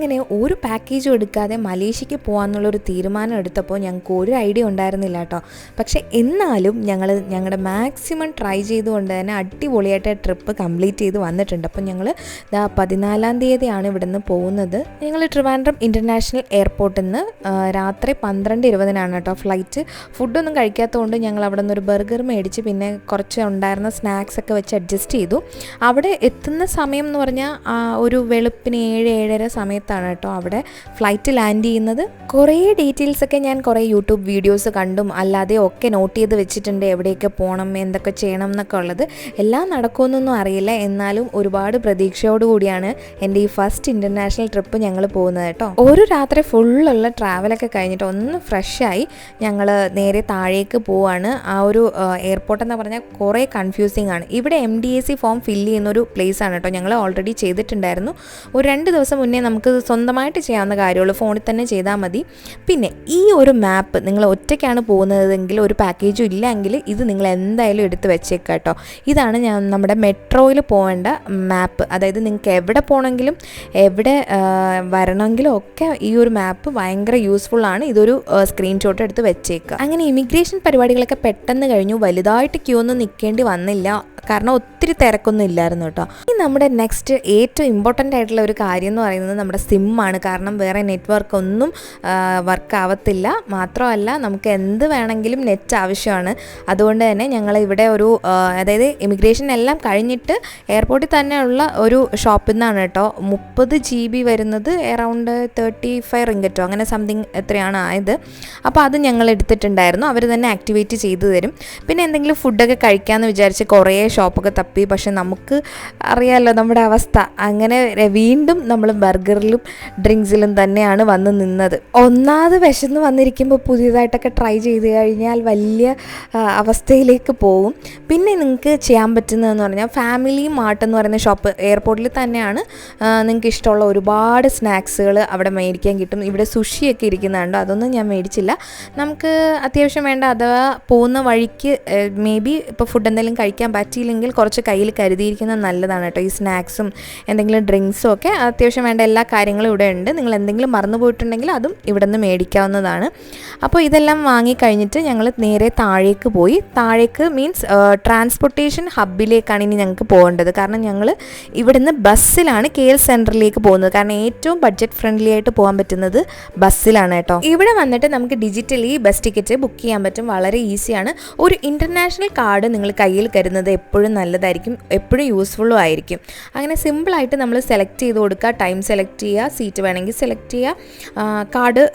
അങ്ങനെ ഒരു പാക്കേജും എടുക്കാതെ മലേഷ്യക്ക് പോകാമെന്നുള്ളൊരു തീരുമാനം എടുത്തപ്പോൾ ഞങ്ങൾക്ക് ഒരു ഐഡിയ ഉണ്ടായിരുന്നില്ല കേട്ടോ. പക്ഷേ എന്നാലും ഞങ്ങൾ ഞങ്ങളുടെ മാക്സിമം ട്രൈ ചെയ്തുകൊണ്ട് തന്നെ അടിപൊളിയായിട്ട് ട്രിപ്പ് കംപ്ലീറ്റ് ചെയ്ത് വന്നിട്ടുണ്ട്. അപ്പോൾ ഞങ്ങൾ ഇതാ പതിനാലാം തീയതിയാണ് ഇവിടെ നിന്ന് പോകുന്നത്. ഞങ്ങൾ ട്രിവാൻഡ്രം ഇന്റർനാഷണൽ എയർപോർട്ടിൽ നിന്ന് രാത്രി പന്ത്രണ്ട് ഇരുപതിനാണ് കേട്ടോ ഫ്ലൈറ്റ് ഫുഡൊന്നും കഴിക്കാത്തതുകൊണ്ട് ഞങ്ങൾ അവിടെ നിന്ന് ഒരു ബർഗർ മേടിച്ച് പിന്നെ കുറച്ച് ഉണ്ടായിരുന്ന സ്നാക്സ് ഒക്കെ വെച്ച് അഡ്ജസ്റ്റ് ചെയ്തു. അവിടെ എത്തുന്ന സമയം എന്ന് പറഞ്ഞാൽ ഒരു വെളുപ്പിന് ഏഴ് ഏഴര സമയത്താണ് കേട്ടോ അവിടെ ഫ്ലൈറ്റ് ലാൻഡ് ചെയ്യുന്നത്. കുറേ ഡീറ്റെയിൽസ് ഒക്കെ ഞാൻ കുറേ യൂട്യൂബ് വീഡിയോസ് കണ്ടും അല്ലാതെ ഒക്കെ നോട്ട് ചെയ്ത് വെച്ചിട്ടുണ്ട് എവിടെയൊക്കെ പോകണം എന്തൊക്കെ ചെയ്യണം എന്നൊക്കെ ഉള്ളത്. എല്ലാം നടക്കുമെന്നൊന്നും അറിയില്ല. എന്നാലും ഒരുപാട് പ്രതീക്ഷയോടുകൂടിയാണ് എന്റെ ഈ ഫസ്റ്റ് ഇന്റർനാഷണൽ ട്രിപ്പ് ഞങ്ങൾ പോകുന്നത് കേട്ടോ. ഒരു രാത്രി ഫുള്ളുള്ള ട്രാവലൊക്കെ കഴിഞ്ഞിട്ട് ഒന്ന് ഫ്രഷായി ഞങ്ങൾ നേരെ താഴേക്ക് പോവാണ്. ആ ഒരു എയർപോർട്ട് എന്ന് പറഞ്ഞാൽ കുറേ കൺഫ്യൂസിങ് ആണ്. ഇവിടെ M D A C form fill ചെയ്യുന്ന ഒരു പ്ലേസ് ആണ് കേട്ടോ. ഞങ്ങൾ ഓൾറെഡി ചെയ്തിട്ടുണ്ടായിരുന്നു. ഒരു രണ്ട് ദിവസം മുന്നേ നമുക്ക് സ്വന്തമായിട്ട് ചെയ്യാവുന്ന കാര്യമുള്ളൂ. ഫോണിൽ തന്നെ ചെയ്താൽ മതി. പിന്നെ ഈ ഒരു മാപ്പ് നിങ്ങൾ ഒറ്റയ്ക്കാണ് പോകുന്നതെങ്കിൽ ഒരു പാക്കേജും ഇല്ലെങ്കിൽ ഇത് നിങ്ങൾ എന്തായാലും എടുത്ത് വെച്ചേക്കാം കേട്ടോ. ഇതാണ് ഞാൻ നമ്മുടെ മെട്രോയിൽ പോകേണ്ട മാപ്പ് അതായത് നിങ്ങൾക്ക് എവിടെ പോകണമെങ്കിലും എവിടെ വരണമെങ്കിലും ഒക്കെ ഈ ഒരു മാപ്പ് ഭയങ്കര യൂസ്ഫുൾ ആണ്. ഇതൊരു സ്ക്രീൻഷോട്ട് എടുത്ത് വെച്ചേക്കുക അങ്ങനെ ഇമിഗ്രേഷൻ പരിപാടികളൊക്കെ പെട്ടെന്ന് കഴിഞ്ഞു. വലുതായിട്ട് ക്യൂ ഒന്നും നിൽക്കേണ്ടി വന്നില്ല. കാരണം ഒത്തിരി തിരക്കൊന്നും ഇല്ലായിരുന്നു കേട്ടോ. ഈ നമ്മുടെ നെക്സ്റ്റ് ഏറ്റവും ഇമ്പോർട്ടന്റ് ആയിട്ടുള്ള ഒരു കാര്യം എന്ന് പറയുന്നത് നമ്മുടെ സിമ്മാണ്. കാരണം വേറെ നെറ്റ്വർക്ക് ഒന്നും വർക്ക് ആവത്തില്ല മാത്രമല്ല നമുക്ക് എന്ത് വേണമെങ്കിലും നെറ്റ് ആവശ്യമാണ്. അതുകൊണ്ട് തന്നെ ഞങ്ങൾ ഇവിടെ ഒരു അതായത് ഇമിഗ്രേഷൻ എല്ലാം കഴിഞ്ഞിട്ട് എയർപോർട്ടിൽ തന്നെയുള്ള ഒരു ഷോപ്പിൽ നിന്നാണ് കേട്ടോ. മുപ്പത് ജി ബി വരുന്നത് എറൗണ്ട് തേർട്ടി ഫൈവ് റിങ്കറ്റോ അങ്ങനെ സംതിങ് എത്രയാണ് ആയത്. അപ്പോൾ അത് ഞങ്ങൾ എടുത്തിട്ടുണ്ടായിരുന്നു. അവർ തന്നെ ആക്ടിവേറ്റ് ചെയ്തു തരും. പിന്നെ എന്തെങ്കിലും ഫുഡൊക്കെ കഴിക്കാമെന്ന് വിചാരിച്ച് കുറേ ഷോപ്പൊക്കെ തപ്പി. പക്ഷെ നമുക്ക് അറിയാമല്ലോ നമ്മുടെ അവസ്ഥ. അങ്ങനെ വീണ്ടും നമ്മൾ ബർഗറിലും ഡ്രിങ്ക്സിലും തന്നെയാണ് വന്ന് നിന്നത്. ഒന്നാമത് വിശന്ന് വന്നിരിക്കുമ്പോൾ പുതിയതായിട്ടൊക്കെ ട്രൈ ചെയ്ത് കഴിഞ്ഞാൽ വലിയ അവസ്ഥയിലേക്ക് പോകും പിന്നെ നിങ്ങൾക്ക് ചെയ്യാൻ പറ്റുന്നതെന്ന് പറഞ്ഞാൽ ഫാമിലി മാർട്ട് എന്ന് പറയുന്ന ഷോപ്പ് എയർപോർട്ടിൽ തന്നെയാണ് നിങ്ങൾക്ക് ഇഷ്ടമുള്ള ഒരുപാട് സ്നാക്സുകൾ അവിടെ മേടിക്കാൻ കിട്ടും ഇവിടെ സുഷിയൊക്കെ ഇരിക്കുന്നുണ്ടോ അതൊന്നും ഞാൻ മേടിച്ചില്ല. നമുക്ക് അത്യാവശ്യം വേണ്ട അഥവാ പോകുന്ന വഴിക്ക് മേ ബി ഇപ്പോൾ ഫുഡ് എന്തെങ്കിലും കഴിക്കാൻ പറ്റിയില്ലെങ്കിൽ കുറച്ച് കയ്യിൽ കരുതിയിരിക്കുന്നത് നല്ലതാണ് കേട്ടോ. ഈ സ്നാക്സും എന്തെങ്കിലും ഡ്രിങ്ക്സും ഒക്കെ അത്യാവശ്യം വേണ്ട എല്ലാ കാര്യങ്ങളും ഇവിടെ ഉണ്ട്. നിങ്ങൾ എന്തെങ്കിലും മറന്നു പോയിട്ടുണ്ടെങ്കിൽ അതും ഇവിടെ നിന്ന് മേടിക്കാവുന്നതാണ്. അപ്പോൾ ഇതെല്ലാം വാങ്ങിക്കഴിഞ്ഞിട്ട് ഞങ്ങൾ നേരെ താഴേക്ക് പോയി. താഴേക്ക് മീൻസ് ട്രാൻസ്പോർട്ടേഷൻ ഹബിലേക്കാണ് ഇനി ഞങ്ങൾക്ക് പോകേണ്ടത്. കാരണം ഞങ്ങൾ ഇവിടുന്ന് ബസ്സിലാണ് കെ എൽ സെന്ററിലേക്ക് പോകുന്നത്. കാരണം ഏറ്റവും ബഡ്ജറ്റ് ഫ്രണ്ട്ലി ആയിട്ട് പോകാൻ പറ്റുന്നത് ബസ്സിലാണ് കേട്ടോ. ഇവിടെ വന്നിട്ട് നമുക്ക് ഡിജിറ്റലി ബസ് ടിക്കറ്റ് ബുക്ക് ചെയ്യാൻ പറ്റും. വളരെ ഈസിയാണ് ഒരു ഇന്റർനാഷണൽ കാർഡ് നിങ്ങൾ കയ്യിൽ കരുതുന്നത് എപ്പോഴും നല്ലതായിരിക്കും. എപ്പോഴും യൂസ്ഫുള്ളും ആയിരിക്കും. അങ്ങനെ സിമ്പിളായിട്ട് നമ്മൾ സെലക്ട് ചെയ്ത് കൊടുക്കുക. ടൈം സെലക്ട് ചെയ്യുക. സീറ്റ് വേണമെങ്കിൽ സെലക്ട് ചെയ്യുക കാർഡ്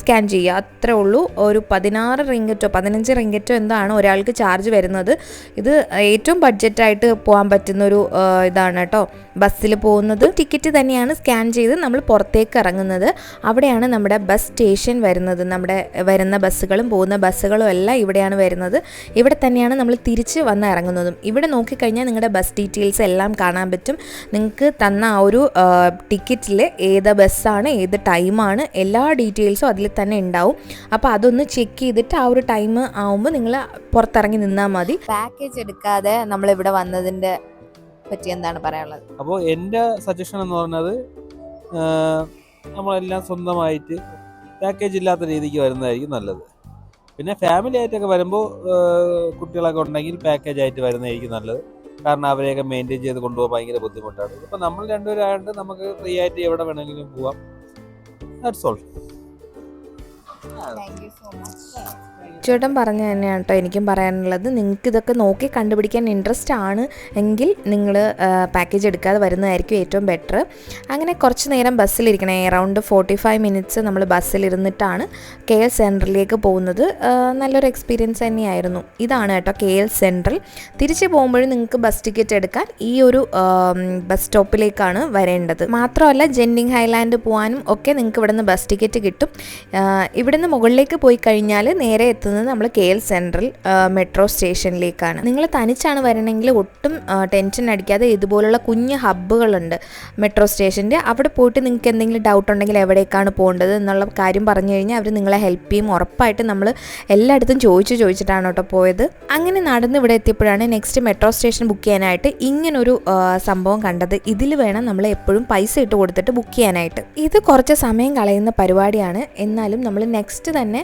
സ്കാൻ ചെയ്യുക. അത്രേ ഉള്ളൂ. ഒരു പതിനാറ് റിങ്കറ്റോ പതിനഞ്ച് റിങ്കറ്റോ എന്താണ് ഒരാൾക്ക് ചാർജ് വരുന്നത്. ഇത് ഏറ്റവും ബഡ്ജറ്റായിട്ട് പോകാൻ പറ്റുന്നൊരു ഇതാണ് കേട്ടോ. ബസ്സിൽ പോകുന്നത്. ടിക്കറ്റ് തന്നെയാണ് സ്കാൻ ചെയ്ത് നമ്മൾ പുറത്തേക്ക് ഇറങ്ങുന്നത്. അവിടെയാണ് നമ്മുടെ ബസ് സ്റ്റേഷൻ വരുന്നത്. നമ്മുടെ വരുന്ന ബസ്സുകളും പോകുന്ന ബസ്സുകളും എല്ലാം ഇവിടെയാണ് വരുന്നത്. ഇവിടെ തന്നെയാണ് നമ്മൾ തിരിച്ച് വന്ന് ഇറങ്ങുന്നതും. ഇവിടെ നോക്കിക്കഴിഞ്ഞാൽ നിങ്ങളുടെ ബസ് ഡീറ്റെയിൽസ് എല്ലാം കാണാൻ പറ്റും. നിങ്ങൾക്ക് തന്ന ആ ഒരു ടിക്കറ്റിൽ ഏത് ബസ്സാണ് ഏത് ടൈമാണ് എല്ലാ ഡീറ്റെയിൽസും അതിൽ തന്നെ ഉണ്ടാവും. അപ്പോൾ അതൊന്ന് ചെക്ക് ചെയ്തിട്ട് ആ ഒരു ടൈം ആവുമ്പോൾ നിങ്ങൾ പുറത്തിറങ്ങി നിന്നാൽ മതി. പാക്കേജ് എടുക്കാതെ നമ്മൾ ഇവിടെ വന്നതിന്റെ പറ്റി എന്താണ് പറയാനുള്ളത്? അപ്പോൾ എന്റെ സജഷൻ എന്ന് പറഞ്ഞത് നമ്മളെല്ലാം സ്വന്തമായിട്ട് പാക്കേജ് ഇല്ലാത്ത രീതിക്ക് വരുന്നതായിരിക്കും നല്ലത്. പിന്നെ ഫാമിലി ആയിട്ടൊക്കെ വരുമ്പോൾ കുട്ടികളൊക്കെ ഉണ്ടെങ്കിൽ പാക്കേജ് ആയിട്ട് വരുന്നതായിരിക്കും നല്ലത്. കാരണം അവരെയൊക്കെ മെയിന്റെയിൻ ചെയ്ത് കൊണ്ടുപോകാൻ ഭയങ്കര ബുദ്ധിമുട്ടാണ്. ഇപ്പം നമ്മൾ രണ്ടുപേരായിട്ട് നമുക്ക് ഫ്രീ ആയിട്ട് എവിടെ വേണമെങ്കിലും പോവാം. ദാറ്റ്സ് ഓൾ ചേട്ടൻ പറഞ്ഞു തന്നെയാണ് കേട്ടോ എനിക്കും പറയാനുള്ളത്. നിങ്ങൾക്ക് ഇതൊക്കെ നോക്കി കണ്ടുപിടിക്കാൻ ഇൻട്രസ്റ്റ് ആണ് എങ്കിൽ നിങ്ങൾ പാക്കേജ് എടുക്കാതെ വരുന്നതായിരിക്കും ഏറ്റവും ബെറ്റർ അങ്ങനെ കുറച്ച് നേരം ബസ്സിലിരിക്കണം എറൗണ്ട് ഫോർട്ടി ഫൈവ് മിനിറ്റ്സ് നമ്മൾ ബസ്സിലിരുന്നിട്ടാണ് കെ എൽ സെൻട്രലിലേക്ക് പോകുന്നത്. നല്ലൊരു എക്സ്പീരിയൻസ് തന്നെയായിരുന്നു. ഇതാണ് കേട്ടോ കെ എൽ സെൻട്രൽ തിരിച്ച് പോകുമ്പോഴും നിങ്ങൾക്ക് ബസ് ടിക്കറ്റ് എടുക്കാൻ ഈ ഒരു ബസ് സ്റ്റോപ്പിലേക്കാണ് വരേണ്ടത്. മാത്രമല്ല ജെൻഡിങ് ഹൈലാൻഡ് പോകാനും ഒക്കെ നിങ്ങൾക്ക് ഇവിടുന്ന് ബസ് ടിക്കറ്റ് കിട്ടും. ഇവിടുന്ന് മുകളിലേക്ക് പോയി കഴിഞ്ഞാൽ നേരെ എത്തുന്നത് നമ്മൾ കെ എൽ സെൻട്രൽ മെട്രോ സ്റ്റേഷനിലേക്കാണ്. നിങ്ങൾ തനിച്ചാണ് വരണമെങ്കിൽ ഒട്ടും ടെൻഷൻ അടിക്കാതെ ഇതുപോലുള്ള കുഞ്ഞ് ഹബ്ബുകളുണ്ട് മെട്രോ സ്റ്റേഷന്റെ. അവിടെ പോയിട്ട് നിങ്ങൾക്ക് എന്തെങ്കിലും ഡൗട്ട് ഉണ്ടെങ്കിൽ എവിടേക്കാണ് പോകേണ്ടത് എന്നുള്ള കാര്യം പറഞ്ഞു കഴിഞ്ഞാൽ അവർ നിങ്ങളെ ഹെൽപ്പ് ചെയ്യും. ഉറപ്പായിട്ട് നമ്മൾ എല്ലായിടത്തും ചോദിച്ചു ചോദിച്ചിട്ടാണ് കേട്ടോ പോയത്. അങ്ങനെ നടന്ന് ഇവിടെ എത്തിയപ്പോഴാണ് നെക്സ്റ്റ് മെട്രോ സ്റ്റേഷൻ ബുക്ക് ചെയ്യാനായിട്ട് ഇങ്ങനൊരു സംഭവം കണ്ടത്. ഇതിൽ വേണം നമ്മൾ എപ്പോഴും പൈസ ഇട്ട് കൊടുത്തിട്ട് ബുക്ക് ചെയ്യാനായിട്ട്. ഇത് കുറച്ച് സമയം കളയുന്ന പരിപാടിയാണ്. എന്നാലും നമ്മൾ നെക്സ്റ്റ് തന്നെ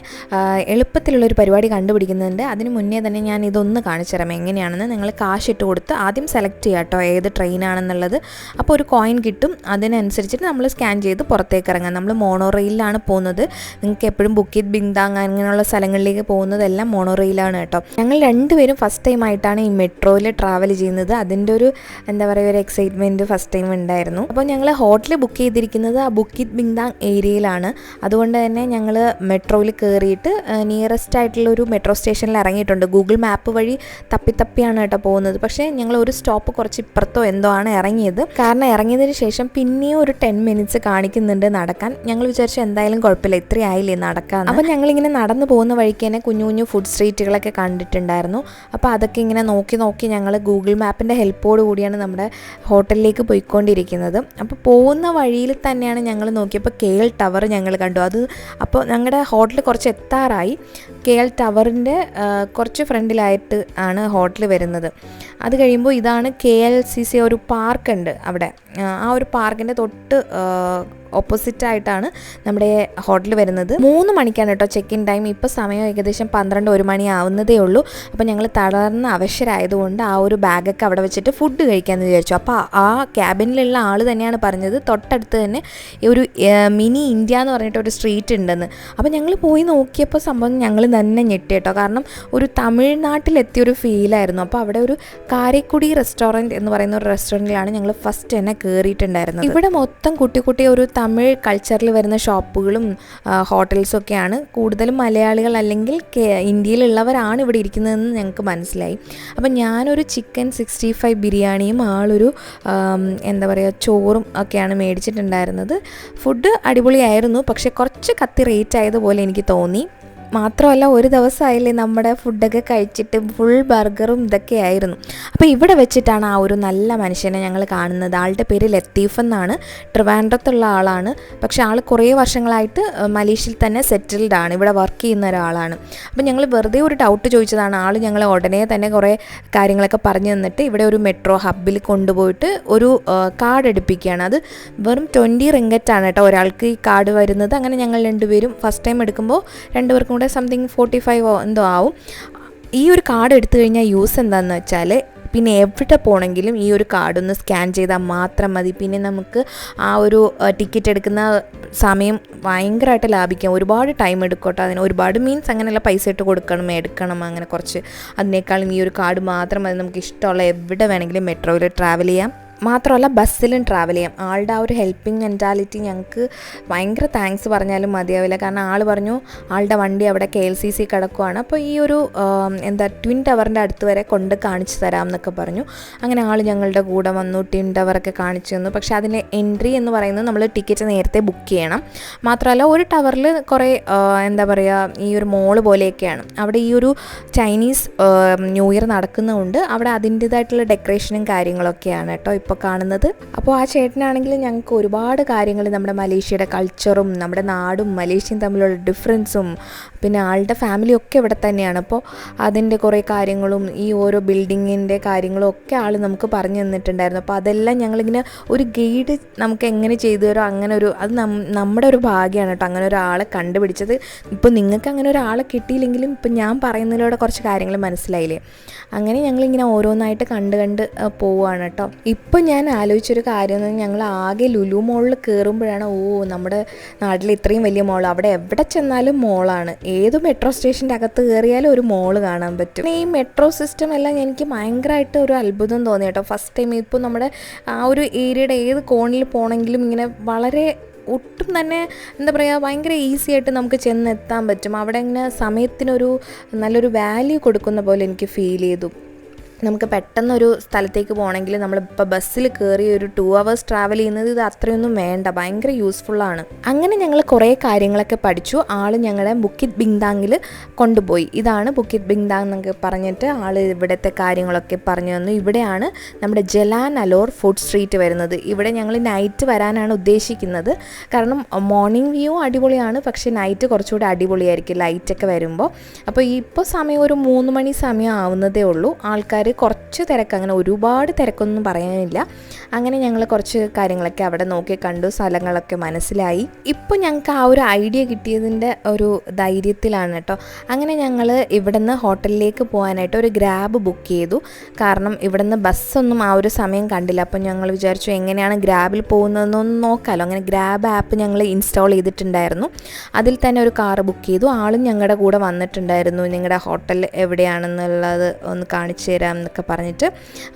എളുപ്പത്തിലുള്ളൊരു പരിപാടി കണ്ടുപിടിക്കുന്നുണ്ട്. അതിന് മുന്നേ തന്നെ ഞാൻ ഇതൊന്ന് കാണിച്ചു തരാം. എങ്ങനെയാണെന്ന് നിങ്ങൾ കാശ് ഇട്ട് കൊടുത്ത് ആദ്യം സെലക്ട് ചെയ്യുക കേട്ടോ ഏത് ട്രെയിനാണെന്നുള്ളത് അപ്പോൾ ഒരു കോയിൻ കിട്ടും. അതിനനുസരിച്ചിട്ട് നമ്മൾ സ്കാൻ ചെയ്ത് പുറത്തേക്ക് ഇറങ്ങാം. നമ്മൾ മോണോ റെയിലാണ് പോകുന്നത്. നിങ്ങൾക്ക് എപ്പോഴും ബുക്കിത് ബിങ്താങ് അങ്ങനെയുള്ള സ്ഥലങ്ങളിലേക്ക് പോകുന്നതെല്ലാം മോണോ റെയിലാണ് കേട്ടോ. ഞങ്ങൾ രണ്ടുപേരും ഫസ്റ്റ് ടൈം ആയിട്ടാണ് ഈ മെട്രോയിൽ ട്രാവൽ ചെയ്യുന്നത്. അതിന്റെ ഒരു എന്താ പറയുക ഒരു എക്സൈറ്റ്മെന്റ് ഫസ്റ്റ് ടൈം ഉണ്ടായിരുന്നു. അപ്പോൾ ഞങ്ങൾ ഹോട്ടൽ ബുക്ക് ചെയ്തിരിക്കുന്നത് ആ ബുക്കിത് ബിങ്താങ് ഏരിയയിലാണ് അതുകൊണ്ട് തന്നെ ഞങ്ങൾ മെട്രോയിൽ കയറിയിട്ട് നിയറസ്റ്റ് ആയിട്ടുള്ള ഒരു മെട്രോ സ്റ്റേഷനിൽ ഇറങ്ങിയിട്ടുണ്ട്. ഗൂഗിൾ മാപ്പ് വഴി തപ്പി തപ്പിയാണ് കേട്ടോ പോകുന്നത്. പക്ഷേ ഞങ്ങൾ ഒരു സ്റ്റോപ്പ് കുറച്ച് ഇപ്പുറത്തോ എന്തോ ആണ് ഇറങ്ങിയത്. കാരണം ഇറങ്ങിയതിന് ശേഷം പിന്നെയും ഒരു ടെൻ മിനിറ്റ്സ് കാണിക്കുന്നുണ്ട് നടക്കാൻ. ഞങ്ങൾ വിചാരിച്ചു എന്തായാലും കുഴപ്പമില്ല ഇത്രയും ആയില്ലേ നടക്കാൻ അപ്പം ഞങ്ങളിങ്ങനെ നടന്നു പോകുന്ന വഴിക്ക് തന്നെ കുഞ്ഞു കുഞ്ഞു ഫുഡ് സ്ട്രീറ്റുകളൊക്കെ കണ്ടിട്ടുണ്ടായിരുന്നു. അപ്പോൾ അതൊക്കെ ഇങ്ങനെ നോക്കി നോക്കി ഞങ്ങൾ ഗൂഗിൾ മാപ്പിന്റെ ഹെൽപ്പോട് കൂടിയാണ് നമ്മുടെ ഹോട്ടലിലേക്ക് പോയിക്കൊണ്ടിരിക്കുന്നത്. അപ്പോൾ പോകുന്ന വഴിയിൽ തന്നെയാണ് ഞങ്ങൾ നോക്കിയപ്പോൾ കെ എൽ ടവർ ഞങ്ങൾ കണ്ടു. അത് അപ്പോൾ ഞങ്ങളുടെ ഹോട്ടൽ കുറച്ച് എത്താറായി. കെ എൽ ടവറിന്റെ കുറച്ച് ഫ്രണ്ടിലായിട്ട് ആണ് ഹോട്ടൽ വരുന്നത്. അത് കഴിയുമ്പോൾ ഇതാണ് കെ എൽ സി സി ഒരു പാർക്ക് ഉണ്ട് അവിടെ. ആ ഒരു പാർക്കിന്റെ തൊട്ട് ഓപ്പോസിറ്റ് ആയിട്ടാണ് നമ്മുടെ ഹോട്ടൽ വരുന്നത്. മൂന്ന് മണിക്കാണ് കേട്ടോ ചെക്ക് ഇൻ ടൈം ഇപ്പോൾ സമയം ഏകദേശം പന്ത്രണ്ട് ഒരു മണി ആവുന്നതേ ഉള്ളൂ. അപ്പോൾ ഞങ്ങൾ തളർന്ന് അവശരായതുകൊണ്ട് ആ ഒരു ബാഗൊക്കെ അവിടെ വെച്ചിട്ട് ഫുഡ് കഴിക്കാമെന്ന് വിചാരിച്ചു. അപ്പോൾ ആ ക്യാബിനിലുള്ള ആൾ തന്നെയാണ് പറഞ്ഞത് തൊട്ടടുത്ത് തന്നെ ഒരു മിനി ഇന്ത്യ എന്ന് പറഞ്ഞിട്ട് ഒരു സ്ട്രീറ്റ് ഉണ്ടെന്ന്. അപ്പോൾ ഞങ്ങൾ പോയി നോക്കിയപ്പോൾ സംഭവം ഞങ്ങൾ തന്നെ ഞെട്ടി കേട്ടോ. കാരണം ഒരു തമിഴ്നാട്ടിലെത്തിയൊരു ഫീലായിരുന്നു അപ്പോൾ അവിടെ ഒരു കാരക്കുടി റെസ്റ്റോറന്റ് എന്ന് പറയുന്ന ഒരു റെസ്റ്റോറന്റിലാണ് ഞങ്ങൾ ഫസ്റ്റ് തന്നെ കയറിയിട്ടുണ്ടായിരുന്നത് ഇവിടെ മൊത്തം കുട്ടി കുട്ടി ഒരു തമിഴ് കൾച്ചറിൽ വരുന്ന ഷോപ്പുകളും ഹോട്ടൽസൊക്കെയാണ് കൂടുതലും മലയാളികൾ അല്ലെങ്കിൽ ഇന്ത്യയിലുള്ളവരാണ് ഇവിടെ ഇരിക്കുന്നതെന്ന് ഞങ്ങൾക്ക് മനസ്സിലായി. അപ്പം ഞാനൊരു ചിക്കൻ സിക്സ്റ്റി ഫൈവ് ബിരിയാണിയും ആളൊരു എന്താ പറയുക ചോറും ഒക്കെയാണ് മേടിച്ചിട്ടുണ്ടായിരുന്നത്. ഫുഡ് അടിപൊളിയായിരുന്നു. പക്ഷേ കുറച്ച് കത്തി റേറ്റ് ആയതുപോലെ എനിക്ക് തോന്നി. മാത്രമല്ല ഒരു ദിവസമായില്ലേ നമ്മുടെ ഫുഡൊക്കെ കഴിച്ചിട്ട് ഫുൾ ബർഗറും ഇതൊക്കെ ആയിരുന്നു. അപ്പോൾ ഇവിടെ വെച്ചിട്ടാണ് ആ ഒരു നല്ല മനുഷ്യനെ ഞങ്ങൾ കാണുന്നത്. ആളുടെ പേര് ലത്തീഫ് എന്നാണ്. ട്രിവാൻഡ്രത്തുള്ള ആളാണ്. പക്ഷേ ആൾ കുറേ വർഷങ്ങളായിട്ട് മലേഷ്യയിൽ തന്നെ സെറ്റിൽഡ് ആണ്. ഇവിടെ വർക്ക് ചെയ്യുന്ന ഒരാളാണ്. അപ്പോൾ ഞങ്ങൾ വെറുതെ ഒരു ഡൗട്ട് ചോദിച്ചതാണ്. ആൾ ഞങ്ങളെ ഉടനെ തന്നെ കുറേ കാര്യങ്ങളൊക്കെ പറഞ്ഞു തന്നിട്ട് ഇവിടെ ഒരു മെട്രോ ഹബ്ബിൽ കൊണ്ടുപോയിട്ട് ഒരു കാർഡ് എടുപ്പിക്കുകയാണ്. അത് വെറും ട്വന്റി റിങ്കറ്റാണ് കേട്ടോ. ഒരാൾക്ക് ഈ കാർഡ് വരുന്നത്. അങ്ങനെ ഞങ്ങൾ രണ്ടുപേരും ഫസ്റ്റ് ടൈം എടുക്കുമ്പോൾ രണ്ടുപേർക്കും കൂടെ സംതിങ് ഫോർട്ടി ഫൈവ് എന്തോ ആവും. ഈ ഒരു കാർഡ് എടുത്തു കഴിഞ്ഞാൽ യൂസ് എന്താണെന്ന് വെച്ചാൽ പിന്നെ എവിടെ പോകണമെങ്കിലും ഈ ഒരു കാർഡ് ഒന്ന് സ്കാൻ ചെയ്താൽ മാത്രം മതി. പിന്നെ നമുക്ക് ആ ഒരു ടിക്കറ്റ് എടുക്കുന്ന സമയം ഭയങ്കരമായിട്ട് ലാഭിക്കാം. ഒരുപാട് ടൈം എടുക്കട്ടെ അതിന്. ഒരുപാട് മീൻസ് അങ്ങനെയുള്ള പൈസ ഇട്ട് കൊടുക്കണം എടുക്കണം അങ്ങനെ കുറച്ച്. അതിനേക്കാളും ഈ ഒരു കാർഡ് മാത്രം മതി. നമുക്ക് ഇഷ്ടമുള്ള എവിടെ വേണമെങ്കിലും മെട്രോയിൽ ട്രാവൽ ചെയ്യാം. മാത്രമല്ല ബസ്സിലും ട്രാവൽ ചെയ്യാം. ആളുടെ ആ ഒരു ഹെൽപ്പിംഗ് മെന്റാലിറ്റി ഞങ്ങൾക്ക് ഭയങ്കര താങ്ക്സ് പറഞ്ഞാലും മതിയാവില്ല. കാരണം ആൾ പറഞ്ഞു ആളുടെ വണ്ടി അവിടെ കെ എൽ സി സി കിടക്കുവാണ്. അപ്പോൾ ഈ ഒരു എന്താ ട്വിൻ ടവറിന്റെ അടുത്ത് വരെ കൊണ്ട് കാണിച്ചു തരാം എന്നൊക്കെ പറഞ്ഞു. അങ്ങനെ ആൾ ഞങ്ങളുടെ കൂടെ വന്നു ട്വിൻ ടവറൊക്കെ കാണിച്ചു തന്നു. പക്ഷേ അതിന്റെ എൻട്രി എന്ന് പറയുന്നത് നമ്മൾ ടിക്കറ്റ് നേരത്തെ ബുക്ക് ചെയ്യണം. മാത്രമല്ല ഒരു ടവറിൽ കുറേ എന്താ പറയുക ഈ ഒരു മോൾ പോലെയൊക്കെയാണ്. അവിടെ ഈ ഒരു ചൈനീസ് ന്യൂ ഇയർ നടക്കുന്നതുകൊണ്ട് അവിടെ അതിന്റേതായിട്ടുള്ള ഡെക്കറേഷനും കാര്യങ്ങളൊക്കെയാണ് കേട്ടോ. ഇപ്പോൾ കാണുന്നത്. അപ്പോൾ ആ ചേട്ടനാണെങ്കിൽ ഞങ്ങൾക്ക് ഒരുപാട് കാര്യങ്ങൾ നമ്മുടെ മലേഷ്യയുടെ കൾച്ചറും നമ്മുടെ നാടും മലേഷ്യയും തമ്മിലുള്ള ഡിഫറൻസും പിന്നെ ആളുടെ ഫാമിലി ഒക്കെ ഇവിടെ തന്നെയാണ്. അപ്പോൾ അതിന്റെ കുറേ കാര്യങ്ങളും ഈ ഓരോ ബിൽഡിങ്ങിന്റെ കാര്യങ്ങളും ഒക്കെ ആൾ നമുക്ക് പറഞ്ഞു തന്നിട്ടുണ്ടായിരുന്നു. അപ്പോൾ അതെല്ലാം ഞങ്ങളിങ്ങനെ ഒരു ഗൈഡ് നമുക്ക് എങ്ങനെ ചെയ്തു തരോ അങ്ങനെ ഒരു അത് നമ്മുടെ ഒരു ഭാഗ്യമാണ് കേട്ടോ. അങ്ങനെ ഒരാളെ കണ്ടുപിടിച്ചത്. ഇപ്പോൾ നിങ്ങൾക്ക് അങ്ങനെ ഒരാളെ കിട്ടിയില്ലെങ്കിലും ഇപ്പം ഞാൻ പറയുന്നതിലൂടെ കുറച്ച് കാര്യങ്ങൾ മനസ്സിലായില്ലേ? അങ്ങനെ ഞങ്ങളിങ്ങനെ ഓരോന്നായിട്ട് കണ്ട് കണ്ട് പോവുകയാണ് കേട്ടോ. ഇപ്പം ഞാൻ ആലോചിച്ചൊരു കാര്യം ഞങ്ങൾ ആകെ ലുലു മോളിൽ കയറുമ്പോഴാണ് ഓ നമ്മുടെ നാട്ടിൽ ഇത്രയും വലിയ മോൾ അവിടെ എവിടെ ചെന്നാലും മോളാണ് ഏത് മെട്രോ സ്റ്റേഷന്റെ അകത്ത് കയറിയാലും ഒരു മോൾ കാണാൻ പറ്റും. ഈ മെട്രോ സിസ്റ്റം എല്ലാം എനിക്ക് ഭയങ്കരമായിട്ട് ഒരു അത്ഭുതം തോന്നി കേട്ടോ. ഫസ്റ്റ് ടൈം ഇപ്പോൾ നമ്മുടെ ആ ഒരു ഏരിയയുടെ ഏത് കോണിൽ പോകണമെങ്കിലും ഇങ്ങനെ വളരെ ഒട്ടും തന്നെ എന്താ പറയുക ഭയങ്കര ഈസി ആയിട്ട് നമുക്ക് ചെന്നെത്താൻ പറ്റും. അവിടെ ഇങ്ങനെ സമയത്തിനൊരു നല്ലൊരു വാല്യൂ കൊടുക്കുന്ന പോലെ എനിക്ക് ഫീൽ ചെയ്തു. നമുക്ക് പെട്ടെന്നൊരു സ്ഥലത്തേക്ക് പോകണമെങ്കിൽ നമ്മളിപ്പോൾ ബസ്സിൽ കയറി ഒരു ടു അവേഴ്സ് ട്രാവൽ ചെയ്യുന്നത് ഇത് അത്രയൊന്നും വേണ്ട. ഭയങ്കര യൂസ്ഫുള്ളാണ് അങ്ങനെ ഞങ്ങൾ കുറേ കാര്യങ്ങളൊക്കെ പഠിച്ചു. ആൾ ഞങ്ങളെ ബുക്കിത് ബിങ്താങ്ങിൽ കൊണ്ടുപോയി. ഇതാണ് ബുക്കിത് ബിങ്താങ് എന്നൊക്കെ പറഞ്ഞിട്ട് ആൾ ഇവിടുത്തെ കാര്യങ്ങളൊക്കെ പറഞ്ഞു തന്നു. ഇവിടെയാണ് നമ്മുടെ ജലാൻ അലോർ ഫുഡ് സ്ട്രീറ്റ് വരുന്നത്. ഇവിടെ ഞങ്ങൾ നൈറ്റ് വരാനാണ് ഉദ്ദേശിക്കുന്നത്. കാരണം മോർണിംഗ് വ്യൂ അടിപൊളിയാണ്. പക്ഷേ നൈറ്റ് കുറച്ചുകൂടി അടിപൊളിയായിരിക്കും. ലൈറ്റൊക്കെ വരുമ്പോൾ. അപ്പോൾ ഇപ്പോൾ സമയം ഒരു മൂന്ന് മണി സമയം ആവുന്നതേ ഉള്ളൂ. ആൾക്കാർ കുറച്ച് തിരക്ക് അങ്ങനെ ഒരുപാട് തിരക്കൊന്നും പറയാനില്ല. അങ്ങനെ ഞങ്ങൾ കുറച്ച് കാര്യങ്ങളൊക്കെ അവിടെ നോക്കി കണ്ടു സ്ഥലങ്ങളൊക്കെ മനസ്സിലായി. ഇപ്പോൾ ഞങ്ങൾക്ക് ആ ഒരു ഐഡിയ കിട്ടിയതിന്റെ ഒരു ധൈര്യത്തിലാണ് കേട്ടോ. അങ്ങനെ ഞങ്ങൾ ഇവിടുന്ന് ഹോട്ടലിലേക്ക് പോകാനായിട്ട് ഒരു ഗ്രാബ് ബുക്ക് ചെയ്തു. കാരണം ഇവിടുന്ന് ബസ്സൊന്നും ആ ഒരു സമയം കണ്ടില്ല. അപ്പോൾ ഞങ്ങൾ വിചാരിച്ചു എങ്ങനെയാണ് ഗ്രാബിൽ പോകുന്നതെന്നൊന്ന് നോക്കാമല്ലോ അങ്ങനെ ഗ്രാബ് ആപ്പ് ഞങ്ങൾ ഇൻസ്റ്റാൾ ചെയ്തിട്ടുണ്ടായിരുന്നു. അതിൽ തന്നെ ഒരു കാർ ബുക്ക് ചെയ്തു. ആളും ഞങ്ങളുടെ കൂടെ വന്നിട്ടുണ്ടായിരുന്നു. നിങ്ങളുടെ ഹോട്ടൽ എവിടെയാണെന്നുള്ളത് ഒന്ന് കാണിച്ചു തരാം എന്നൊക്കെ പറഞ്ഞിട്ട്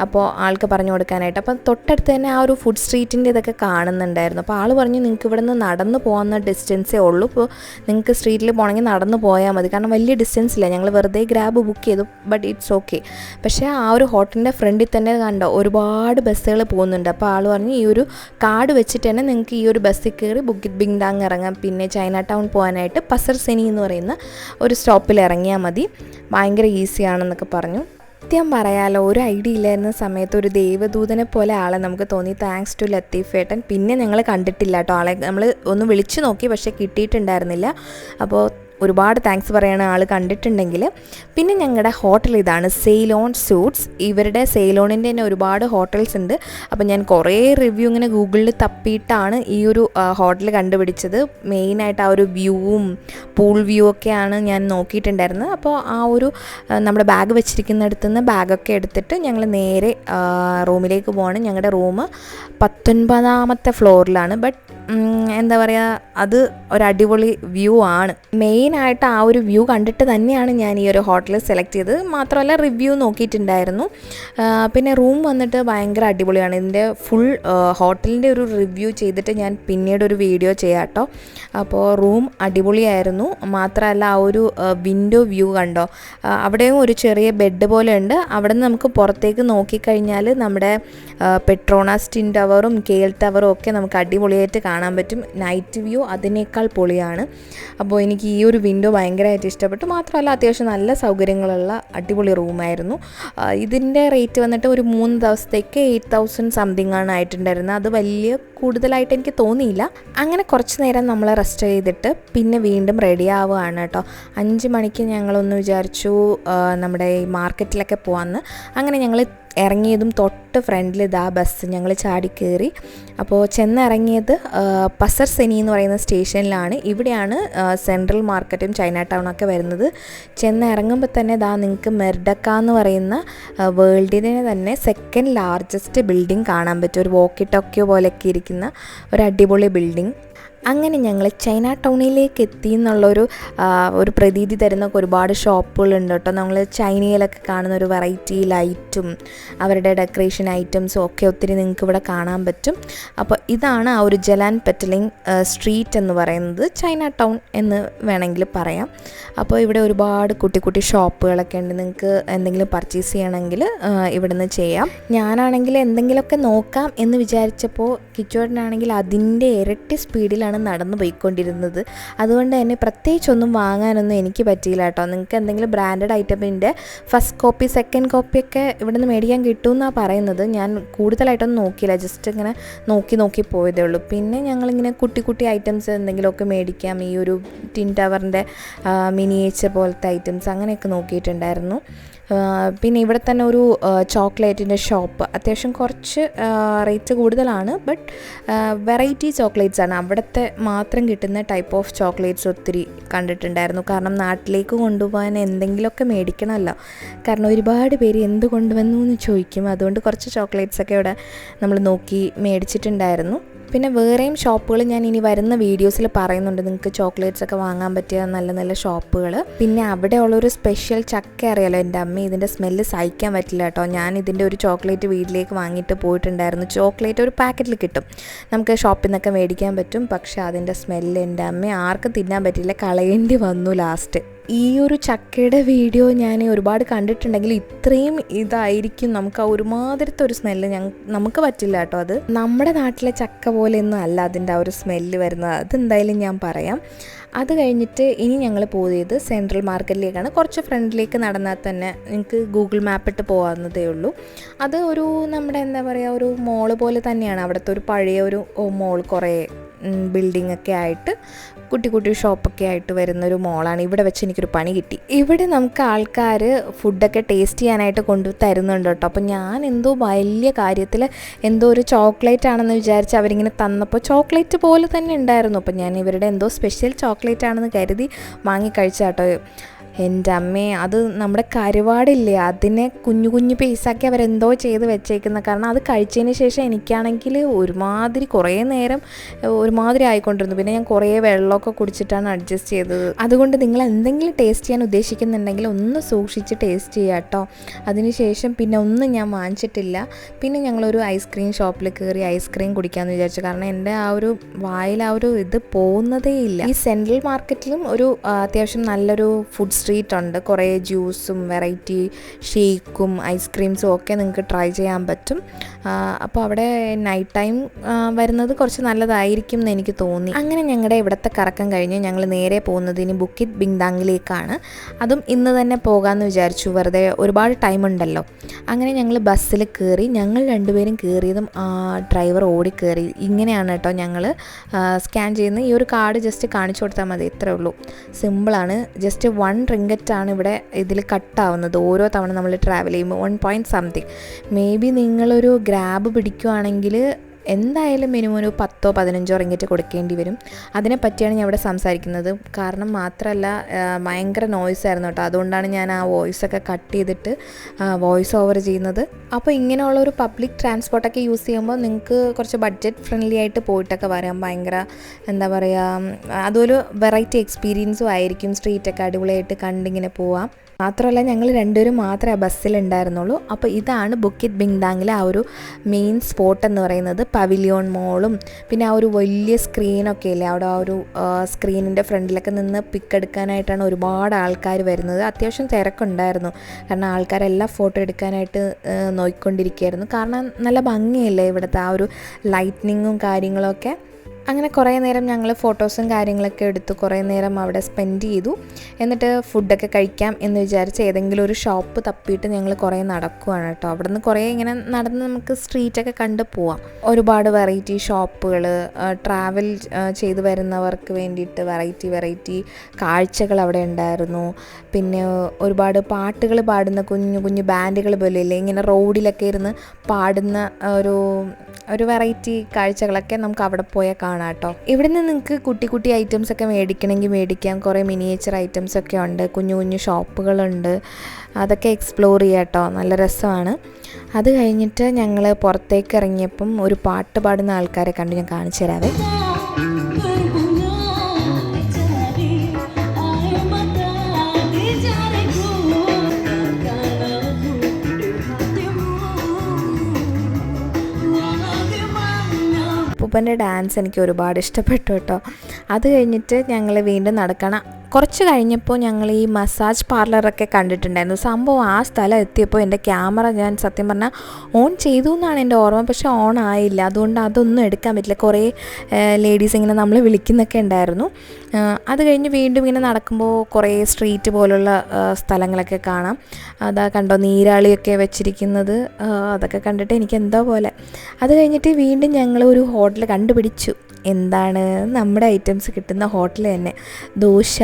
അപ്പോൾ ആൾക്ക് പറഞ്ഞു കൊടുക്കാനായിട്ട്. അപ്പം തൊട്ടടുത്ത് തന്നെ ആ ഒരു ഫുഡ് സ്ട്രീറ്റിന്റെ ഇതൊക്കെ കാണുന്നുണ്ടായിരുന്നു. അപ്പോൾ ആൾ പറഞ്ഞു നിങ്ങൾക്ക് ഇവിടെ നിന്ന് നടന്ന് പോകുന്ന ഡിസ്റ്റൻസേ ഉള്ളൂ. ഇപ്പോൾ നിങ്ങൾക്ക് സ്ട്രീറ്റിൽ പോകണമെങ്കിൽ നടന്നു പോയാൽ മതി. കാരണം വലിയ ഡിസ്റ്റൻസ് ഇല്ല. ഞങ്ങൾ വെറുതെ ഗ്രാബ് ബുക്ക് ചെയ്തു. ബട്ട് ഇറ്റ്സ് ഓക്കെ പക്ഷേ ആ ഒരു ഹോട്ടലിന്റെ ഫ്രണ്ടിൽ തന്നെ കണ്ടോ ഒരുപാട് ബസ്സുകൾ പോകുന്നുണ്ട്. അപ്പോൾ ആൾ പറഞ്ഞു ഈ ഒരു കാർഡ് വെച്ചിട്ട് തന്നെ നിങ്ങൾക്ക് ഈ ഒരു ബസ്സിൽ കയറി ബുക്കിറ്റ് ബിങ്ഡാങ് ഇറങ്ങാം. പിന്നെ ചൈന ടൗൺ പോകാനായിട്ട് പസർ സെനി എന്ന് പറയുന്ന ഒരു സ്റ്റോപ്പിൽ ഇറങ്ങിയാൽ മതി. ഭയങ്കര ഈസിയാണെന്നൊക്കെ പറഞ്ഞു. സത്യം പറയാലോ ഒരു ഐഡിയ ഇല്ലായിരുന്ന സമയത്ത് ഒരു ദൈവദൂതനെ പോലെ ആളെ നമുക്ക് തോന്നി. താങ്ക്സ് ടു ലത്തീഫ് ഏട്ടൻ പിന്നെ ഞങ്ങൾ കണ്ടിട്ടില്ല കേട്ടോ ആളെ. നമ്മൾ ഒന്ന് വിളിച്ചു നോക്കി പക്ഷേ കിട്ടിയിട്ടുണ്ടായിരുന്നില്ല. അപ്പോൾ ഒരുപാട് താങ്ക്സ് പറയണ ആൾ കണ്ടിട്ടുണ്ടെങ്കിൽ പിന്നെ ഞങ്ങളുടെ ഹോട്ടൽ ഇതാണ് സെയിലോൺ സൂട്ട്സ് ഇവരുടെ സെയിലോണിന്റെ തന്നെ ഒരുപാട് ഹോട്ടൽസ് ഉണ്ട്. അപ്പോൾ ഞാൻ കുറേ റിവ്യൂ ഇങ്ങനെ ഗൂഗിളിൽ തപ്പിയിട്ടാണ് ഈ ഒരു ഹോട്ടൽ കണ്ടുപിടിച്ചത്. മെയിനായിട്ട് ആ ഒരു വ്യൂവും പൂൾ വ്യൂ ഒക്കെയാണ് ഞാൻ നോക്കിയിട്ടുണ്ടായിരുന്നത്. അപ്പോൾ ആ ഒരു നമ്മുടെ ബാഗ് വെച്ചിരിക്കുന്നിടത്തു നിന്ന് ബാഗൊക്കെ എടുത്തിട്ട് ഞങ്ങൾ നേരെ റൂമിലേക്ക് പോവാണ്. ഞങ്ങളുടെ റൂം പത്തൊൻപതാമത്തെ ഫ്ലോറിലാണ് ബട്ട് എന്താ പറയുക അത് ഒരു അടിപൊളി വ്യൂ ആണ്. മെയിനായിട്ട് ആ ഒരു വ്യൂ കണ്ടിട്ട് തന്നെയാണ് ഞാൻ ഈ ഒരു ഹോട്ടൽ സെലക്ട് ചെയ്തത്. മാത്രമല്ല റിവ്യൂ നോക്കിയിട്ടുണ്ടായിരുന്നു. പിന്നെ റൂം വന്നിട്ട് ഭയങ്കര അടിപൊളിയാണ്. ഇതിന്റെ ഫുൾ ഹോട്ടലിന്റെ ഒരു റിവ്യൂ ചെയ്തിട്ട് ഞാൻ പിന്നീട് ഒരു വീഡിയോ ചെയ്യാം കേട്ടോ അപ്പോൾ റൂം അടിപൊളിയായിരുന്നു. മാത്രമല്ല ആ ഒരു വിൻഡോ വ്യൂ കണ്ടോ? അവിടെയും ഒരു ചെറിയ ബെഡ് പോലെ ഉണ്ട് അവിടെ നിന്ന് നമുക്ക് പുറത്തേക്ക് നോക്കിക്കഴിഞ്ഞാൽ നമ്മുടെ പെട്രോണാസ് ടിൻ ടവറും കേൽ ടവറും ഒക്കെ നമുക്ക് അടിപൊളിയായിട്ട് കാണാൻ പറ്റും. നൈറ്റ് വ്യൂ അതിനേക്കാൾ പൊളിയാണ്. അപ്പോൾ എനിക്ക് ഈ വിൻഡോ ഭയങ്കരമായിട്ട് ഇഷ്ടപ്പെട്ടു. മാത്രമല്ല അത്യാവശ്യം നല്ല സൗകര്യങ്ങളുള്ള അടിപൊളി റൂമായിരുന്നു ഇതിന്റെ റേറ്റ് വന്നിട്ട് ഒരു മൂന്ന് ദിവസത്തേക്ക് എയ്റ്റ് തൗസൻഡ് സംതിങ് ആണ് ആയിട്ടുണ്ടായിരുന്നത്. അത് വലിയ കൂടുതലായിട്ട് എനിക്ക് തോന്നിയില്ല. അങ്ങനെ കുറച്ച് നേരം നമ്മൾ റെസ്റ്റ് ചെയ്തിട്ട് പിന്നെ വീണ്ടും റെഡി ആവുകയാണ് കേട്ടോ. അഞ്ച് മണിക്ക് ഞങ്ങളൊന്ന് വിചാരിച്ചു നമ്മുടെ ഈ മാർക്കറ്റിലൊക്കെ പോകാമെന്ന് അങ്ങനെ ഞങ്ങൾ ഇറങ്ങിയതും തൊട്ട് ഫ്രണ്ടിൽ ഇതാ ബസ് ഞങ്ങൾ ചാടി അപ്പോൾ ചെന്നിറങ്ങിയത് പസർ സെനി എന്ന് പറയുന്ന സ്റ്റേഷനിലാണ്. ഇവിടെയാണ് സെൻട്രൽ മാർക്കറ്റും ചൈന ടൗണൊക്കെ വരുന്നത്. ചെന്നിറങ്ങുമ്പോൾ തന്നെ ഇതാ നിങ്ങൾക്ക് മെർഡക്ക എന്ന് പറയുന്ന വേൾഡിനെ തന്നെ സെക്കൻഡ് ലാർജസ്റ്റ് ബിൽഡിംഗ് കാണാൻ പറ്റും. ഒരു വോക്കി ടോക്കിയോ പോലെയൊക്കെ ഇരിക്കുന്ന ഒരു അടിപൊളി ബിൽഡിംഗ് അങ്ങനെ ഞങ്ങൾ ചൈന ടൗണിലേക്ക് എത്തി എന്നുള്ളൊരു ഒരു പ്രതീതി തരുന്ന ഒരുപാട് ഷോപ്പുകളുണ്ട് കേട്ടോ. നമ്മൾ ചൈനയിലൊക്കെ കാണുന്ന ഒരു വെറൈറ്റി ലൈറ്റും അവരുടെ ഡെക്കറേഷൻ ഐറ്റംസും ഒക്കെ ഒത്തിരി നിങ്ങൾക്ക് ഇവിടെ കാണാൻ പറ്റും. അപ്പോൾ ഇതാണ് ആ ഒരു ജലാൻ പെറ്റലിംഗ് സ്ട്രീറ്റ് എന്ന് പറയുന്നത്. ചൈന ടൗൺ എന്ന് വേണമെങ്കിൽ പറയാം. അപ്പോൾ ഇവിടെ ഒരുപാട് കുട്ടി കുട്ടി ഷോപ്പുകളൊക്കെ ഉണ്ട്. നിങ്ങൾക്ക് എന്തെങ്കിലും പർച്ചേസ് ചെയ്യണമെങ്കിൽ ഇവിടുന്ന് ചെയ്യാം. ഞാനാണെങ്കിൽ എന്തെങ്കിലുമൊക്കെ നോക്കാം എന്ന് വിചാരിച്ചപ്പോൾ കിച്ചോടിനാണെങ്കിൽ അതിന്റെ ഇരട്ടി സ്പീഡിലാണ് നടന്നു പോയിക്കൊണ്ടിരുന്നത്. അതുകൊണ്ട് തന്നെ പ്രത്യേകിച്ചൊന്നും വാങ്ങാനൊന്നും എനിക്ക് പറ്റിയില്ല കേട്ടോ. നിങ്ങൾക്ക് എന്തെങ്കിലും ബ്രാൻഡഡ് ഐറ്റമിന്റെ ഫസ്റ്റ് കോപ്പി സെക്കൻഡ് കോപ്പിയൊക്കെ ഇവിടെ നിന്ന് മേടിക്കാൻ കിട്ടുമെന്നാണ് പറയുന്നത്. ഞാൻ കൂടുതലായിട്ടൊന്നും നോക്കിയില്ല. ജസ്റ്റ് ഇങ്ങനെ നോക്കി നോക്കി പോയതേ ഉള്ളൂ. പിന്നെ ഞങ്ങളിങ്ങനെ കുട്ടി കുട്ടി ഐറ്റംസ് എന്തെങ്കിലുമൊക്കെ മേടിക്കാം. ഈ ഒരു ടിൻ ടവറിന്റെ മിനിയേച്ചർ പോലത്തെ ഐറ്റംസ് അങ്ങനെയൊക്കെ നോക്കിയിട്ടുണ്ടായിരുന്നു. പിന്നെ ഇവിടെ തന്നെ ഒരു ചോക്ലേറ്റിന്റെ ഷോപ്പ്. അത്യാവശ്യം കുറച്ച് റേറ്റ് കൂടുതലാണ് ബട്ട് വെറൈറ്റി ചോക്ലേറ്റ്സ് ആണ്. അവിടുത്തെ മാത്രം കിട്ടുന്ന ടൈപ്പ് ഓഫ് ചോക്ലേറ്റ്സ് ഒത്തിരി കണ്ടിട്ടുണ്ടായിരുന്നു. കാരണം നാട്ടിലേക്ക് കൊണ്ടുപോകാൻ എന്തെങ്കിലുമൊക്കെ മേടിക്കണമല്ലോ. കാരണം ഒരുപാട് പേര് എന്ത് കൊണ്ടുവന്നു എന്ന് ചോദിക്കും. അതുകൊണ്ട് കുറച്ച് ചോക്ലേറ്റ്സ് ഒക്കെ ഇവിടെ നമ്മൾ നോക്കി മേടിച്ചിട്ടുണ്ടായിരുന്നു. പിന്നെ വേറെയും ഷോപ്പുകൾ ഞാൻ ഇനി വരുന്ന വീഡിയോസിൽ പറയുന്നുണ്ട്. നിങ്ങൾക്ക് ചോക്ലേറ്റ്സ് ഒക്കെ വാങ്ങാൻ പറ്റിയ നല്ല നല്ല ഷോപ്പുകൾ. പിന്നെ അവിടെ ഉള്ളൊരു സ്പെഷ്യൽ ചക്ക അറിയാലോ എന്റെ അമ്മ? ഇതിന്റെ സ്മെല്ല് സഹിക്കാൻ പറ്റില്ല കേട്ടോ. ഞാൻ ഇതിന്റെ ഒരു ചോക്ലേറ്റ് വീട്ടിലേക്ക് വാങ്ങിയിട്ട് പോയിട്ടുണ്ടായിരുന്നു. ചോക്ലേറ്റ് ഒരു പാക്കറ്റിൽ കിട്ടും. നമുക്ക് ഷോപ്പിൽ നിന്നൊക്കെ മേടിക്കാൻ പറ്റും. പക്ഷേ അതിന്റെ സ്മെല്ല് എന്റെ അമ്മ ആർക്കും തിന്നാൻ പറ്റില്ല. കളയേണ്ടി വന്നു ലാസ്റ്റ് ഈ ഒരു ചക്കയുടെ വീഡിയോ ഞാൻ ഒരുപാട് കണ്ടിട്ടുണ്ടെങ്കിൽ ഇത്രയും ഇതായിരിക്കും നമുക്ക് ആ ഒരുമാതിരത്തെ ഒരു സ്മെല്ല് ഞങ്ങൾ നമുക്ക് പറ്റില്ല കേട്ടോ അത്. നമ്മുടെ നാട്ടിലെ ചക്ക പോലെയൊന്നും അല്ല അതിന്റെ ആ ഒരു സ്മെല്ല് വരുന്നത്. അതെന്തായാലും ഞാൻ പറയാം. അത് കഴിഞ്ഞിട്ട് ഇനി ഞങ്ങൾ പോയത് സെൻട്രൽ മാർക്കറ്റിലേക്കാണ് കുറച്ച് ഫ്രണ്ടിലേക്ക് നടന്നാൽ തന്നെ നിങ്ങൾക്ക് ഗൂഗിൾ മാപ്പ് ഇട്ട് പോകാവുന്നതേ ഉള്ളൂ. അത് ഒരു നമ്മുടെ എന്താ പറയുക ഒരു മോൾ പോലെ തന്നെയാണ്. അവിടുത്തെ ഒരു പഴയ ഒരു മോൾ കുറേ ബിൽഡിംഗ് ഒക്കെ ആയിട്ട് കുട്ടി കുട്ടി ഷോപ്പൊക്കെ ആയിട്ട് വരുന്ന ഒരു മോളാണ്. ഇവിടെ വെച്ച് എനിക്കൊരു പണി കിട്ടി. ഇവിടെ നമുക്ക് ആൾക്കാർ ഫുഡൊക്കെ ടേസ്റ്റ് ചെയ്യാനായിട്ട് കൊണ്ടു തരുന്നുണ്ട് കേട്ടോ. അപ്പോൾ ഞാൻ എന്തോ വലിയ കാര്യത്തിൽ എന്തോ ഒരു ചോക്ലേറ്റ് ആണെന്ന് വിചാരിച്ച് അവരിങ്ങനെ തന്നപ്പോൾ ചോക്ലേറ്റ് പോലെ തന്നെ ഉണ്ടായിരുന്നു. അപ്പോൾ ഞാൻ ഇവരുടെ എന്തോ സ്പെഷ്യൽ ചോക്ലേറ്റ് ആണെന്ന് കരുതി വാങ്ങി കഴിച്ചാട്ടോ എന്റെ അമ്മേ അത് നമ്മുടെ കരുവാടില്ലേ? അതിനെ കുഞ്ഞു കുഞ്ഞു പീസാക്കി അവരെന്തോ ചെയ്ത് വെച്ചേക്കുന്ന. കാരണം അത് കഴിച്ചതിന് ശേഷം എനിക്കാണെങ്കിൽ ഒരുമാതിരി കുറേ നേരം ഒരുമാതിരി ആയിക്കൊണ്ടിരുന്നു. പിന്നെ ഞാൻ കുറേ വെള്ളമൊക്കെ കുടിച്ചിട്ടാണ് അഡ്ജസ്റ്റ് ചെയ്തത്. അതുകൊണ്ട് നിങ്ങൾ എന്തെങ്കിലും ടേസ്റ്റ് ചെയ്യാൻ ഉദ്ദേശിക്കുന്നുണ്ടെങ്കിൽ ഒന്ന് സൂക്ഷിച്ച് ടേസ്റ്റ് ചെയ്യുക കേട്ടോ. അതിനുശേഷം പിന്നെ ഒന്നും ഞാൻ വാങ്ങിച്ചിട്ടില്ല. പിന്നെ ഞങ്ങളൊരു ഐസ്ക്രീം ഷോപ്പിൽ കയറി ഐസ്ക്രീം കുടിക്കാമെന്ന് വിചാരിച്ചു. കാരണം എന്റെ ആ ഒരു വായിൽ ആ ഒരു ഇത് പോകുന്നതേ ഇല്ല. ഈ സെൻട്രൽ മാർക്കറ്റിലും ഒരു അത്യാവശ്യം നല്ലൊരു ഫുഡ് സ്ട്രീറ്റ് ഉണ്ട്. കുറേ ജ്യൂസും വെറൈറ്റി ഷേക്കും ഐസ്ക്രീംസും ഒക്കെ നിങ്ങൾക്ക് ട്രൈ ചെയ്യാൻ പറ്റും. അപ്പോൾ അവിടെ നൈറ്റ് ടൈം വരുന്നത് കുറച്ച് നല്ലതായിരിക്കും എന്ന് എനിക്ക് തോന്നി. അങ്ങനെ ഞങ്ങളുടെ ഇവിടുത്തെ കറക്കം കഴിഞ്ഞ്. ഞങ്ങൾ നേരെ പോകുന്നത് ഇനി ബുക്കിത് ബിങ്ഡാങ്ങിലേക്കാണ് അതും ഇന്ന് തന്നെ പോകാമെന്ന് വിചാരിച്ചു. വെറുതെ ഒരുപാട് ടൈം ഉണ്ടല്ലോ. അങ്ങനെ ഞങ്ങൾ ബസ്സിൽ കയറി ഞങ്ങൾ രണ്ടുപേരും കയറിയതും ഡ്രൈവർ ഓടിക്കയറി കയറി ഇങ്ങനെയാണ് കേട്ടോ ഞങ്ങൾ സ്കാൻ ചെയ്യുന്ന ഈ ഒരു കാർഡ് ജസ്റ്റ് കാണിച്ചു കൊടുത്താൽ മതി. ഇത്രേ ഉള്ളൂ. സിമ്പിളാണ് ജസ്റ്റ് വൺ റിങ്കറ്റാണ് ഇവിടെ ഇതിൽ കട്ടാവുന്നത് ഓരോ തവണ നമ്മൾ ട്രാവൽ ചെയ്യുമ്പോൾ one point something may be നിങ്ങളൊരു ഗ്രാബ് പിടിക്കുവാണെങ്കിൽ എന്തായാലും മിനിമം ഒരു പത്തോ പതിനഞ്ചോ റിങ്ങിറ്റ് കൊടുക്കേണ്ടി വരും. അതിനെപ്പറ്റിയാണ് ഞാൻ ഇവിടെ സംസാരിക്കുന്നത്. കാരണം മാത്രമല്ല ഭയങ്കര നോയ്സ് ആയിരുന്നു കേട്ടോ. അതുകൊണ്ടാണ് ഞാൻ ആ വോയിസൊക്കെ കട്ട് ചെയ്തിട്ട് വോയിസ് ഓവർ ചെയ്യുന്നത്. അപ്പോൾ ഇങ്ങനെയുള്ള ഒരു പബ്ലിക് ട്രാൻസ്പോർട്ടൊക്കെ യൂസ് ചെയ്യുമ്പോൾ നിങ്ങൾക്ക് കുറച്ച് ബഡ്ജറ്റ് ഫ്രണ്ട്ലി ആയിട്ട് പോയിട്ടൊക്കെ വരാം. ഭയങ്കര എന്താ പറയുക അതൊരു വെറൈറ്റി എക്സ്പീരിയൻസും ആയിരിക്കും. സ്ട്രീറ്റൊക്കെ അടിപൊളിയായിട്ട് കണ്ടിങ്ങനെ പോവാം. മാത്രമല്ല ഞങ്ങൾ രണ്ടുപേരും മാത്രമേ ബസ്സിൽ ഉണ്ടായിരുന്നുള്ളൂ. അപ്പോൾ ഇതാണ് ബുക്കിറ്റ് ബിങ്താങ്ങിലെ ആ ഒരു മെയിൻ സ്പോട്ട് എന്ന് പറയുന്നത്. പവിലിയോൺ മോളും പിന്നെ ആ ഒരു വലിയ സ്ക്രീനൊക്കെ ഇല്ലേ? അവിടെ ആ ഒരു സ്ക്രീനിന്റെ ഫ്രണ്ടിലൊക്കെ നിന്ന് പിക്ക് എടുക്കാനായിട്ടാണ് ഒരുപാട് ആൾക്കാർ വരുന്നത്. അത്യാവശ്യം തിരക്കുണ്ടായിരുന്നു. കാരണം ആൾക്കാരെല്ലാം ഫോട്ടോ എടുക്കാനായിട്ട് നോക്കിക്കൊണ്ടിരിക്കുകയായിരുന്നു കാരണം നല്ല ഭംഗിയല്ലേ ഇവിടുത്തെ ആ ഒരു ലൈറ്റ്നിങ്ങും കാര്യങ്ങളൊക്കെ? അങ്ങനെ കുറേ നേരം ഞങ്ങൾ ഫോട്ടോസും കാര്യങ്ങളൊക്കെ എടുത്ത്. കുറേ നേരം അവിടെ സ്പെൻഡ് ചെയ്തു. എന്നിട്ട് ഫുഡൊക്കെ കഴിക്കാം എന്ന് വിചാരിച്ച് ഏതെങ്കിലും ഒരു ഷോപ്പ് തപ്പിയിട്ട് ഞങ്ങൾ കുറേ നടക്കുവാണ് കേട്ടോ. അവിടെ നിന്ന് കുറേ ഇങ്ങനെ നടന്ന് നമുക്ക് സ്ട്രീറ്റൊക്കെ കണ്ട് പോവാം. ഒരുപാട് വെറൈറ്റി ഷോപ്പുകൾ ട്രാവൽ ചെയ്തു വരുന്നവർക്ക് വേണ്ടിയിട്ട് വെറൈറ്റി വെറൈറ്റി കാഴ്ചകൾ അവിടെ ഉണ്ടായിരുന്നു. പിന്നെ ഒരുപാട് പാട്ടുകൾ പാടുന്ന കുഞ്ഞു കുഞ്ഞു ബാൻഡുകൾ പോലെ ഇല്ലേ ഇങ്ങനെ റോഡിലൊക്കെ ഇരുന്ന് പാടുന്ന ഒരു ഒരു വെറൈറ്റി കാഴ്ചകളൊക്കെ നമുക്ക് അവിടെ പോയാൽ കാണാം കേട്ടോ ഇവിടെ നിന്ന് നിങ്ങൾക്ക് കുട്ടി കുട്ടി ഐറ്റംസ് ഒക്കെ മേടിക്കണമെങ്കിൽ മേടിക്കാം. കുറേ മിനിയേച്ചർ ഐറ്റംസ് ഒക്കെ ഉണ്ട്. കുഞ്ഞു കുഞ്ഞു ഷോപ്പുകളുണ്ട്. അതൊക്കെ എക്സ്പ്ലോർ ചെയ്യാം കേട്ടോ നല്ല രസമാണ്. അത് കഴിഞ്ഞിട്ട് ഞങ്ങൾ പുറത്തേക്ക് ഇറങ്ങിയപ്പം ഒരു പാട്ട് പാടുന്ന ആൾക്കാരെ കണ്ട് ഞാൻ കാണിച്ചു തരാവേ. അപ്പൂപ്പന്റെ ഡാൻസ് എനിക്ക് ഒരുപാട് ഇഷ്ടപ്പെട്ടു കേട്ടോ. അത് കഴിഞ്ഞിട്ട് ഞങ്ങൾ വീണ്ടും നടക്കണം. കുറച്ച് കഴിഞ്ഞപ്പോൾ ഞങ്ങൾ ഈ മസാജ് പാർലറൊക്കെ കണ്ടിട്ടുണ്ടായിരുന്നു. സംഭവം ആ സ്ഥലം എത്തിയപ്പോൾ എന്റെ ക്യാമറ ഞാൻ സത്യം പറഞ്ഞാൽ ഓൺ ചെയ്തു എന്നാണ് എന്റെ ഓർമ്മ. പക്ഷേ ഓൺ ആയില്ല. അതുകൊണ്ട് അതൊന്നും എടുക്കാൻ പറ്റില്ല. കുറേ ലേഡീസ് ഇങ്ങനെ നമ്മൾ വിളിക്കുന്നൊക്കെ ഉണ്ടായിരുന്നു. അത് കഴിഞ്ഞ് വീണ്ടും ഇങ്ങനെ നടക്കുമ്പോൾ കുറേ സ്ട്രീറ്റ് പോലുള്ള സ്ഥലങ്ങളൊക്കെ കാണാം. അതാ കണ്ടോ നീരാളിയൊക്കെ വെച്ചിരിക്കുന്നത്. അതൊക്കെ കണ്ടിട്ട് എനിക്ക് എന്തോ പോലെ. അത് കഴിഞ്ഞിട്ട് വീണ്ടും ഞങ്ങൾ ഒരു ഹോട്ടൽ കണ്ടുപിടിച്ചു. എന്താണ് നമ്മുടെ ഐറ്റംസ് കിട്ടുന്ന ഹോട്ടൽ തന്നെ. ദോശ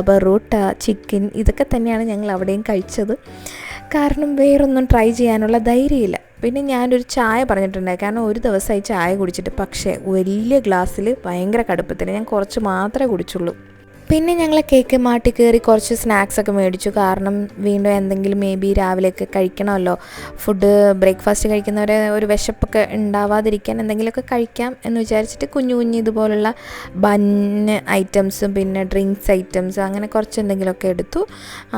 ബറോട്ട ചിക്കൻ ഇതൊക്കെ തന്നെയാണ് ഞങ്ങൾ അവിടെയും കഴിച്ചത്. കാരണം വേറൊന്നും ട്രൈ ചെയ്യാനുള്ള ധൈര്യമില്ല. പിന്നെ ഞാനൊരു ചായ പറഞ്ഞിട്ടുണ്ടായി. കാരണം ഒരു ദിവസമായി ചായ കുടിച്ചിട്ട് പക്ഷേ വലിയ ഗ്ലാസ്സിൽ ഭയങ്കര കടുപ്പത്തിന് ഞാൻ കുറച്ച് മാത്രമേ കുടിച്ചുള്ളൂ. പിന്നെ ഞങ്ങൾ കേക്ക് മാട്ടി കയറി കുറച്ച് സ്നാക്സ് ഒക്കെ മേടിച്ചു. കാരണം വീണ്ടും എന്തെങ്കിലും മേ ബി രാവിലെയൊക്കെ കഴിക്കണമല്ലോ. ഫുഡ് ബ്രേക്ക്ഫാസ്റ്റ് കഴിക്കുന്നവരെ ഒരു വിശപ്പൊക്കെ ഉണ്ടാവാതിരിക്കാൻ എന്തെങ്കിലുമൊക്കെ കഴിക്കാം എന്ന് വിചാരിച്ചിട്ട് കുഞ്ഞു കുഞ്ഞു ഇതുപോലുള്ള ബന്ന് ഐറ്റംസും പിന്നെ ഡ്രിങ്ക്സ് ഐറ്റംസും അങ്ങനെ കുറച്ച് എന്തെങ്കിലുമൊക്കെ എടുത്തു.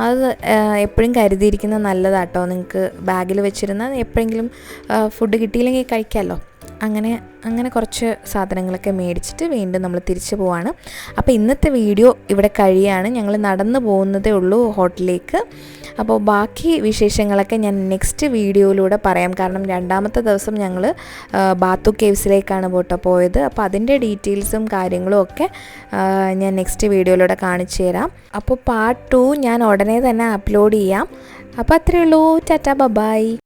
അത് എപ്പോഴും കരുതിയിരിക്കുന്നത് നല്ലതാട്ടോ. നിങ്ങൾക്ക് ബാഗിൽ വെച്ചിരുന്ന എപ്പോഴെങ്കിലും ഫുഡ് കിട്ടിയില്ലെങ്കിൽ കഴിക്കാമല്ലോ. അങ്ങനെ അങ്ങനെ കുറച്ച് സാധനങ്ങളൊക്കെ മേടിച്ചിട്ട് വീണ്ടും നമ്മൾ തിരിച്ചു പോവാണ്. അപ്പോൾ ഇന്നത്തെ വീഡിയോ ഇവിടെ കഴിയാണ്. ഞങ്ങൾ നടന്നു പോകുന്നതേ ഉള്ളൂ ഹോട്ടലിലേക്ക്. അപ്പോൾ ബാക്കി വിശേഷങ്ങളൊക്കെ ഞാൻ നെക്സ്റ്റ് വീഡിയോയിലൂടെ പറയാം. കാരണം രണ്ടാമത്തെ ദിവസം ഞങ്ങൾ ബാത്തു കേവ്സിലേക്കാണ് പോട്ടോ പോയത്. അപ്പോൾ അതിന്റെ ഡീറ്റെയിൽസും കാര്യങ്ങളും ഒക്കെ ഞാൻ നെക്സ്റ്റ് വീഡിയോയിലൂടെ കാണിച്ചു തരാം. അപ്പോൾ പാർട്ട് ടു ഞാൻ ഉടനെ തന്നെ അപ്ലോഡ് ചെയ്യാം. അപ്പോൾ അത്രയേ ഉള്ളൂ. ടാറ്റ ബൈ